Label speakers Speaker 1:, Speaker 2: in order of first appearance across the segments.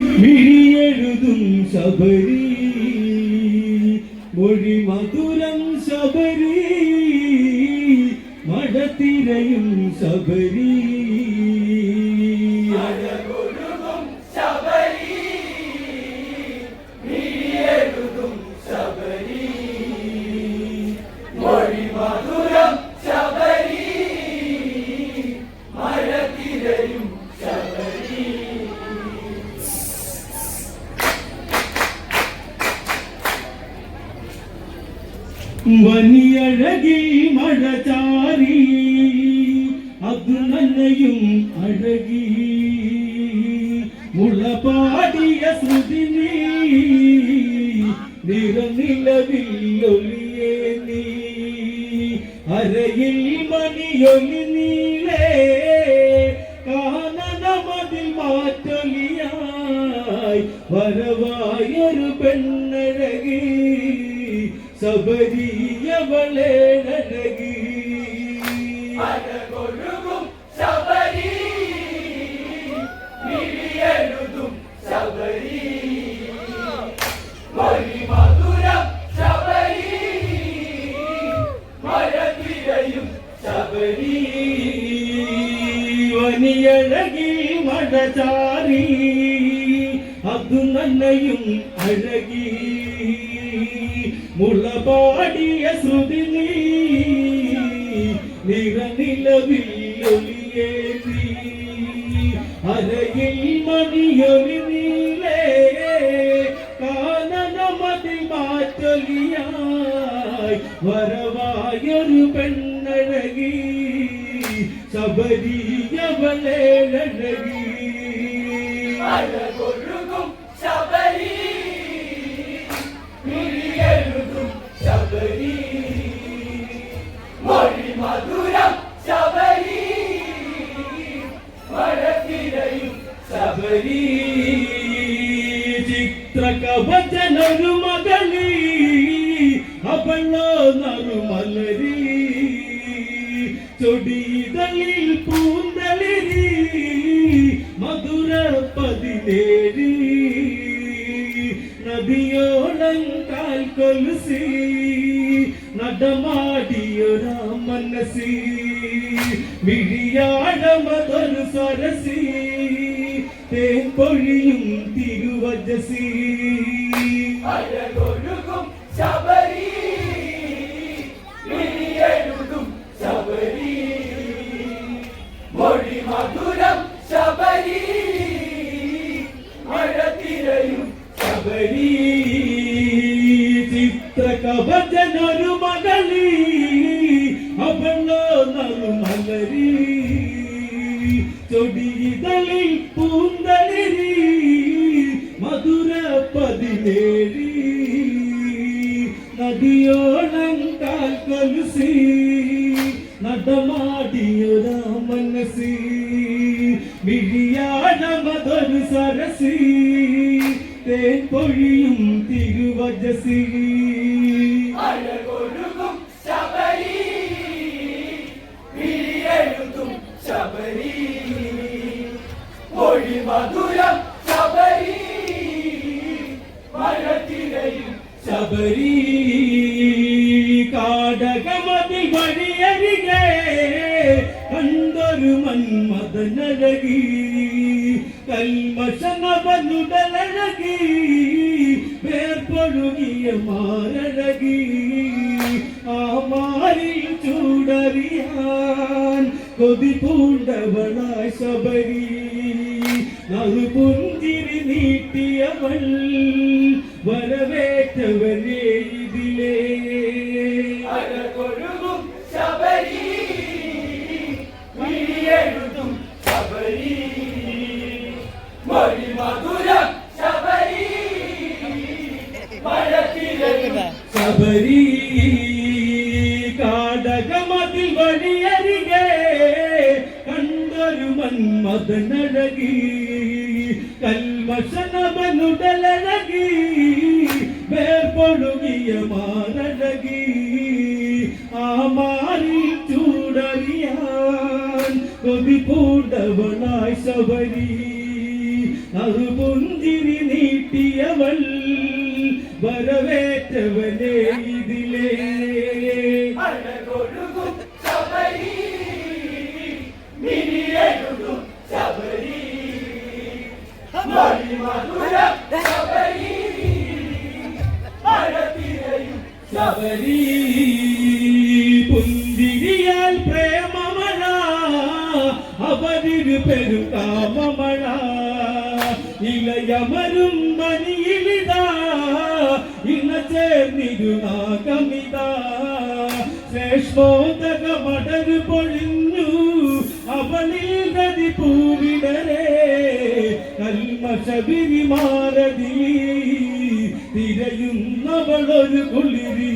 Speaker 1: മിഴിയെഴുതും ശബരി മൊഴി മധുരം ശബരി മടത്തിരയും ശബരി വനിയഴകിൽ മഴ ചാരി അത് അഴകി. മുളപാടിയ ശ്രുതി നിറനിലവിൽ ഒളിയേ നീ. അരയിൽ മണിയൊലി നീളേ കാനനമതിൽ മാറ്റൊലിയായി. വരവായൊരു പെണ്ണഴകി ശബരിയവളെ അഴകി മുളപാടിയ ശ്രുതി നീ നിറനിലവിൽ ഒലിയേ നീ. അരയിൽ മണിയൊലി നീലേ കാനനമതിൽ മാറ്റൊലിയായി. വരവായൊരു പെണ്ണഴകി ശബരിയവളെ ചിത്രകവചനൊരു മകളി അവളോ നറുമലരി ചൊടിതലിൽ പൂന്തളിരി മധുര പതിനേരി നദിയോളം കാൽ കൊലുസി നടമാടിയൊരാ മനസി വിഴിയാടമതൊരു സരസി തേൻ പൊഴിയും തിരുവജസി. ചൊടിതളിൽ പൂന്തളിരി മധുര പതിനേഴി. നദിയോണം കാൽ കൊലുസി നടമാടിയൊരാ മനസി മിഴിയാഴമതൊരു സരസി തേൻ പൊഴിയും തിരുവജസി. കൽമശനവനുടലഴകി വേർപ്പൊഴുകിയ മാരഴകി ആ മാറിൽ ചൂടറിയാൻ കൊതി പൂണ്ടവളായി ശബരി നറുപുഞ്ചിരി നീട്ടിയവൾ വരവേറ്റവരെ വേർപ്പൊഴുകിയ മാരഴകി ആ മാറിൽ ചൂടറിയാൻ കൊതി പൂണ്ടവളായി ശബരി. നറുപുഞ്ചിരി നീട്ടിയവൾ വരവേറ്റവനെ ഇതിലേ.
Speaker 2: ശബരി ശബരി. മണിമധുര ശബരി
Speaker 1: പുഞ്ചിരിയാൽ പ്രേമമഴ അവരിരു പെരുതാമമഴ. ഇളയമരും മണിയിലിതാ ഇണ ചേർന്നിരുനാഗമിത ശ്രേഷ്ഠോദക മടരു പൊഴിഞ്ഞു അവളിൽ നദി പൂവിടരേ. കൽമശബിരി മാരതി തിരയുന്നവളൊരു കുളിരി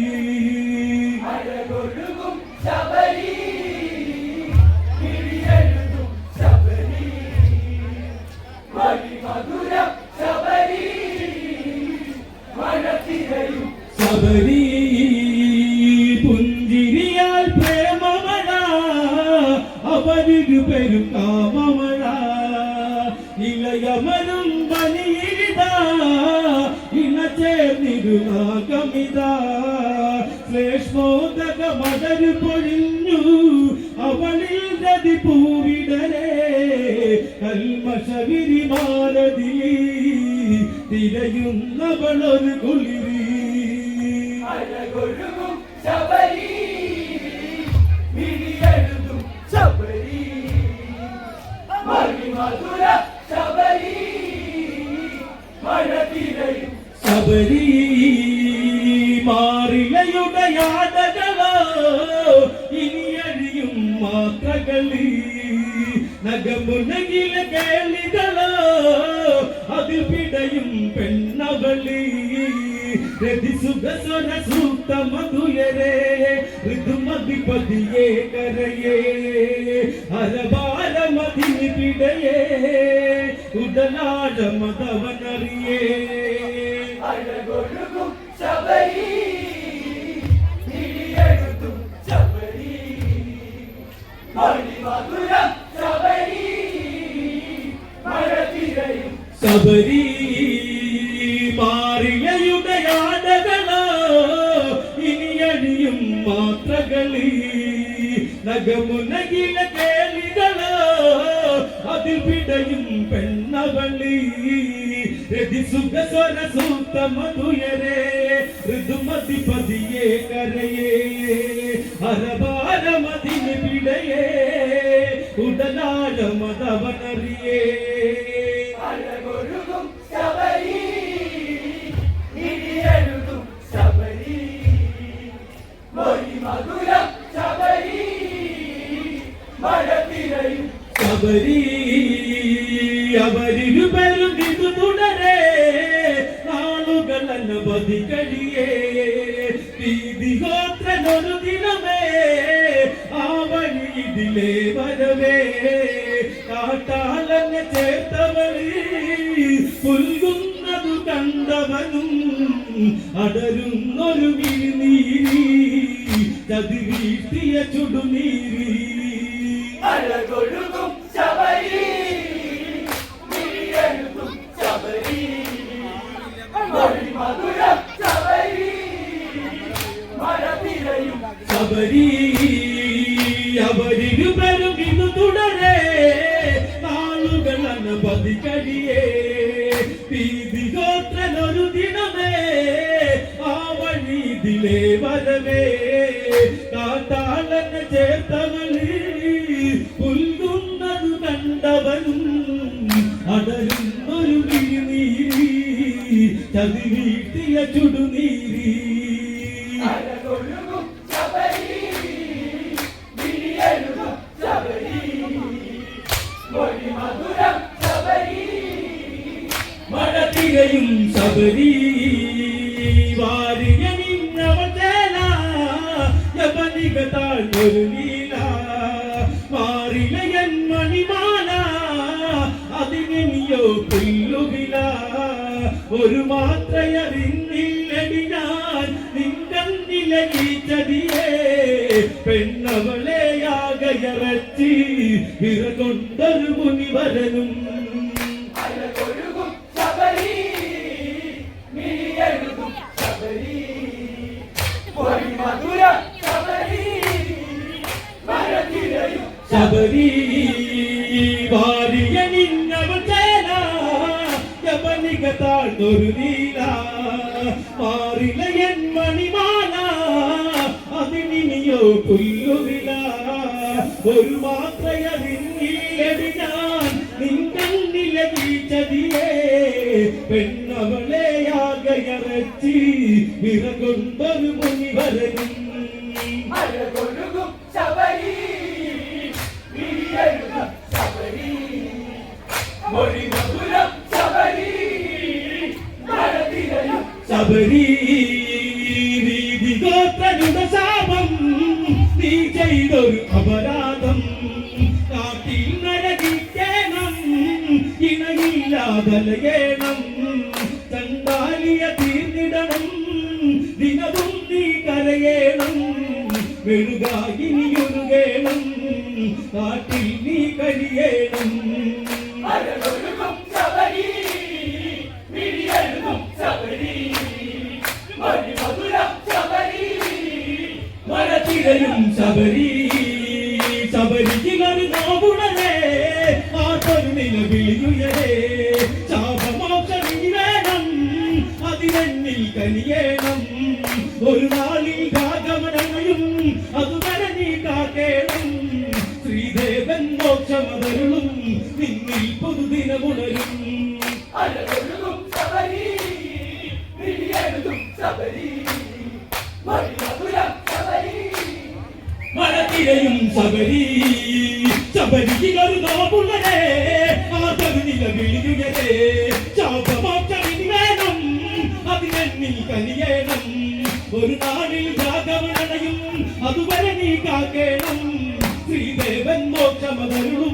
Speaker 2: ശബരി
Speaker 1: പുഞ്ചിരിയാൽ പ്രേമമഴ അവരിരു പെരും ചേർന്നിരുനാഗമിത ശ്ലേഷ്മോദക മടരു പൊഴിഞ്ഞു. അവളിൽ നദി പൂവിടരേ കൽമശവിരി മാരതി. തിരയുന്നവളൊരു കുളിരി.
Speaker 2: ശബരി. ശബരി. മണിമധുര ശബരി
Speaker 1: മാറിലയുടെ യാതകളോ ഇനി അഴിയും മാത്രകളി. നഗമുനകില കേളികളോ അതിൽ പിടയും പെണ്ണവളി. രതിസുഖസ്വര സൂക്ത മധുയരേ ഋതുമതിപതിയെ കരയേ. ഹരഭാരമതിന് പിടയേ ഉടലാഴമതവനറിയേ.
Speaker 2: അഴകൊഴുകും ശബരി ശബരി
Speaker 1: മാറിലയുടെ യാതകളോ മാത്രകളി. നഗമുനകില കേളികളോ അതിൽ പിടയും പെണ്ണവളി. രതിസുഖസ്വര സൂക്ത മധുയരേ ഋതുമതി പതിയെ കരയേ
Speaker 2: മണിമധുര ശബരി മഴത്തിരയും
Speaker 1: ശബരി അവരിരു പേരും അനവധി കഴിയേ ഭീതിഗോത്രനൊരു ദിനമേ ആ വഴി വരവേ. കാട്ടാളനെ ചേർത്തവളി പുൽകുന്നതു കണ്ടവനും അടരുന്നൊരു വിഴുനീരി ചതി വീഴ്ത്തിയ ചുടുനീരി.
Speaker 2: അഴകൊഴുകും ശബരി. ശബരി
Speaker 1: യവനിക താഴ്ന്നൊരു നീല മാറിലയൻ മണിമാല അതിനിയോ പുല്ലുകില ഒരു മാത്രയറിഞ്ഞില്ലടി ഞാൻ നിങ്കന്നിലെ ഈ ചതിയേ പെണ്ണവളെയാകയറച്ചി ഇറകൊണ്ടൊരു മുനിവരനും
Speaker 2: ശബരി
Speaker 1: വാരിയ നിന്നവചന യവനിക താഴ്ന്നൊരു നീല മാറില എൻ മണിമാല അതിനിയോ പുല്ലുവില ഒരു മാത്രയറിഞ്ഞില്ലടി ഞാൻ നിന്നിലെ വീച്ചതിയേ പെണ്ണവളെയാകയറച്ചി വിറകൊണ്ടൊരു മുനിവരനും
Speaker 2: ശബരി ശബരി
Speaker 1: ഗോത്രനുടെ ശാപം നീ ചെയ്തൊരു അപരാധം. കാട്ടിൽ നരകിക്കണം. ഇണയില്ലാതലയേണം. ചണ്ടാലിയ തീർന്നിടണം. ദിനവും നീ കരയേണം. കാട്ടിൽ നീ കഴിയേണം
Speaker 2: ശബരി
Speaker 1: ശബരിക്ക് നോവുടനെ ആ തരുണില വിളിയുയരേ ശാപമോക്ഷമിനി വേണം അതിനെന്നിൽ കനിയേണം. ഒരു നാളിൽ രാഗമനയും അതുവരെ നീ കാക്കേണം. ശ്രീദേവൻ മോക്ഷമതരുളും നിന്നിൽ പുതുദിനമുണരും
Speaker 2: ശബരി ശബരി
Speaker 1: മഴത്തിരയും ശബരി. ശബരിയിലൊരു നോക്കുള്ളതേ ആ തരുണില വിളിയുയരേ ശാപമോക്ഷമിനി വേണം അതിനെന്നിൽ കനിയേണം. ഒരു നാളിൽ അതുവരെ നീ കാക്കേണം. ശ്രീദേവൻ മോക്ഷമതരുളും.